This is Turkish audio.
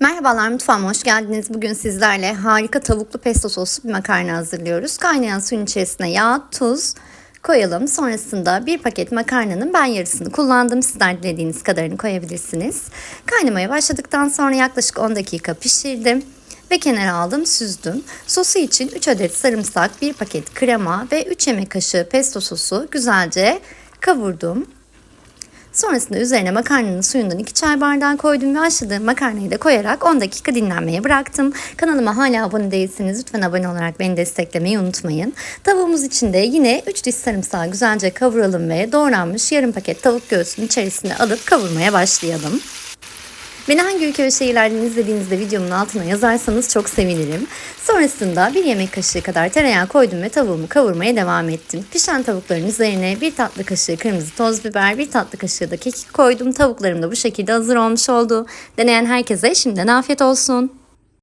Merhabalar mutfağıma hoş geldiniz. Bugün sizlerle harika tavuklu pesto soslu bir makarna hazırlıyoruz. Kaynayan suyun içerisine yağ, tuz koyalım. Sonrasında bir paket makarnanın ben yarısını kullandım. Sizler dilediğiniz kadarını koyabilirsiniz. Kaynamaya başladıktan sonra yaklaşık 10 dakika pişirdim ve kenara aldım süzdüm. Sosu için 3 adet sarımsak, 1 paket krema ve 3 yemek kaşığı pesto sosu güzelce kavurdum. Sonrasında üzerine makarnanın suyundan 2 çay bardağı koydum ve haşladığım makarnayı da koyarak 10 dakika dinlenmeye bıraktım. Kanalıma hala abone değilseniz lütfen abone olarak beni desteklemeyi unutmayın. Tavuğumuz için de yine 3 diş sarımsağı güzelce kavuralım ve doğranmış yarım paket tavuk göğsünün içerisine alıp kavurmaya başlayalım. Beni hangi ülke şehirlerden izlediğinizde videomun altına yazarsanız çok sevinirim. Sonrasında bir yemek kaşığı kadar tereyağı koydum ve tavuğumu kavurmaya devam ettim. Pişen tavukların üzerine bir tatlı kaşığı kırmızı toz biber, bir tatlı kaşığı da kekik koydum. Tavuklarım da bu şekilde hazır olmuş oldu. Deneyen herkese şimdiden afiyet olsun.